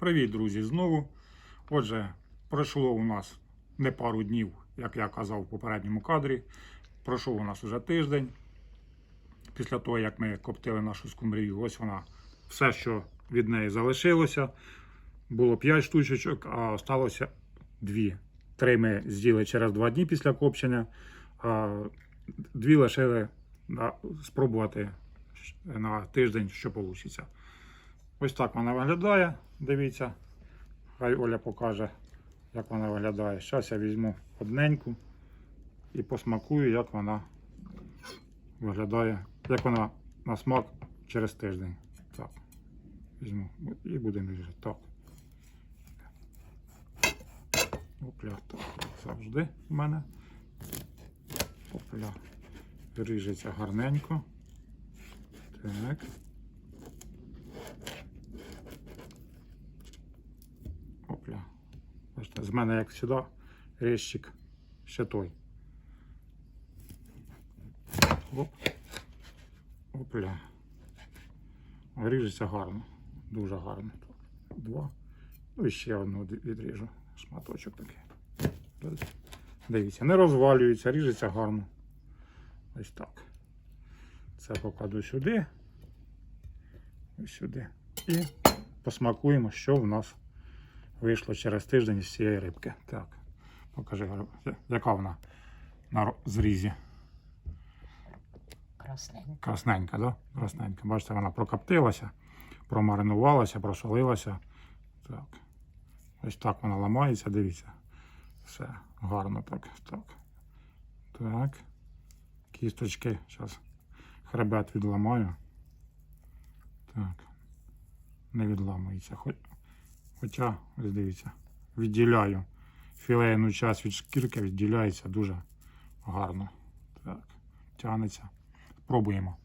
Привіт, друзі, знову. Отже, пройшло у нас не пару днів, як я казав в попередньому кадрі. Пройшов у нас уже тиждень. Після того, як ми коптили нашу скумбрію, ось вона, все, що від неї залишилося. Було 5 штучок, а залишилося 2. Три ми з'їли через 2 дні після копчення, а дві лишили на, спробувати на тиждень, що вийде. Ось так вона виглядає. Дивіться. Хай Оля покаже, як вона виглядає. Зараз я візьму одненьку і посмакую, як вона виглядає, як вона на смак через тиждень. Так. Візьму і будемо різати. Так. Опля, так, завжди в мене. Опля. Ріжеться гарненько. Так. Опля. Бачите, з мене, як сюди, резчик ще той. Оп. Ріжеться гарно. Дуже гарно. Два. Ну і ще одну відріжу. Шматочок такий. Дивіться, не розвалюється, ріжеться гарно. Ось так. Це покладу сюди. Ось сюди. І посмакуємо, що в нас вийшло через тиждень із цієї рибки. Так, покажи, яка вона на зрізі. Красненько. Красненька, да? Красненька. Бачите, вона прокоптилася, промаринувалася, просолилася. Так. Ось так вона ламається, дивіться. Все гарно так. Так. Так. Кісточки. Зараз хребет відламаю. Так. Не відламується. Хоч- Хоча, ось дивіться, відділяю філейну часть від шкірки, відділяється дуже гарно. Так, тягнеться. Пробуємо.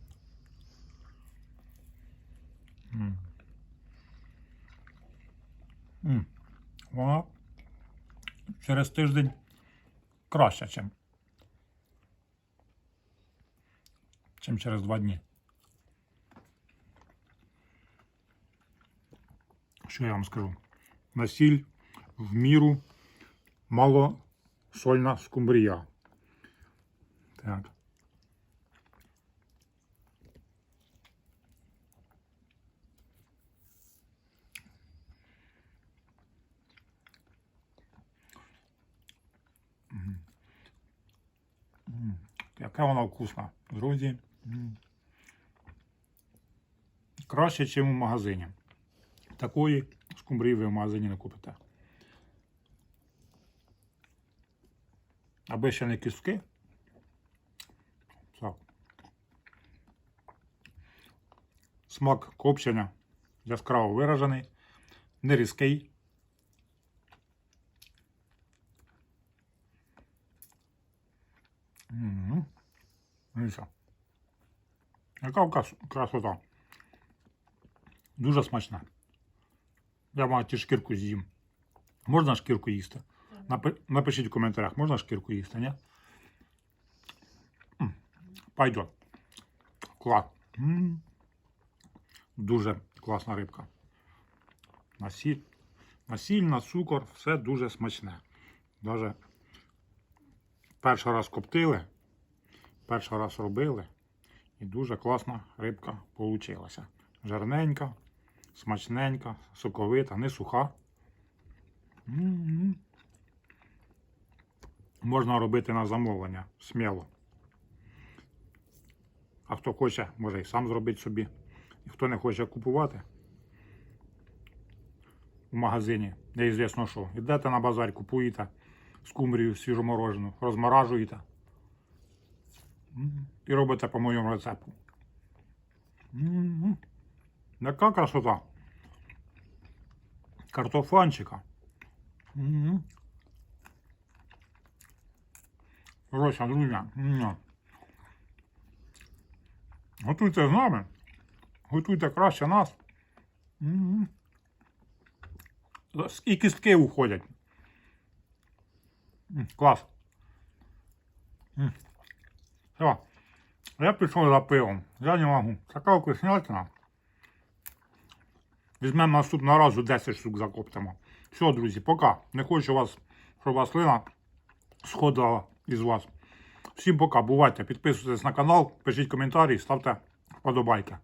М. Вона через тиждень краще, чим, чим через два дні. Що я вам скажу? На сіль в міру малосольна скумбрія. Так. Мгм. М, Яка вона вкусна, друзі. М. Краще, ніж у магазині. Такої скумбрії ви в магазині не купите. Аби ще не кістки. Так. Смак копчення яскраво виражений, не різкий. Мгм. Дивіться. Яка красота. Дуже смачна. Я маю ті шкірку з'їм. Можна шкірку їсти? Напи- Напишіть в коментарях, можна шкірку їсти, ні? Пойдет. Клас. Дуже класна рибка. На сіль, на цукор, все дуже смачне. Даже перший раз коптили, перший раз робили. І дуже класна рибка получилася. Жарненька, смачненька, соковита, не суха. Можна робити на замовлення сміло. А хто хоче, може і сам зробити собі. І хто не хоче купувати в магазині, неізвісно що. Йдете на базар, купуєте скумбрію свіжоморожену, розморажуєте і робите по моєму рецепту. М. Яка красота. Картофанчика. М. Коротше, друзі, м. готуйте з нами. Готуйте краще нас. М. І кістки уходять. Клас. Все. Я пішов за пивом. Я не можу. Така вкуснятина. Візьмемо наступного разу 10 штук закоптимо. Все, друзі, пока. Не хочу вас, щоб вас слина сходила із вас. Всім пока, бувайте, підписуйтесь на канал, пишіть коментарі, ставте вподобайки.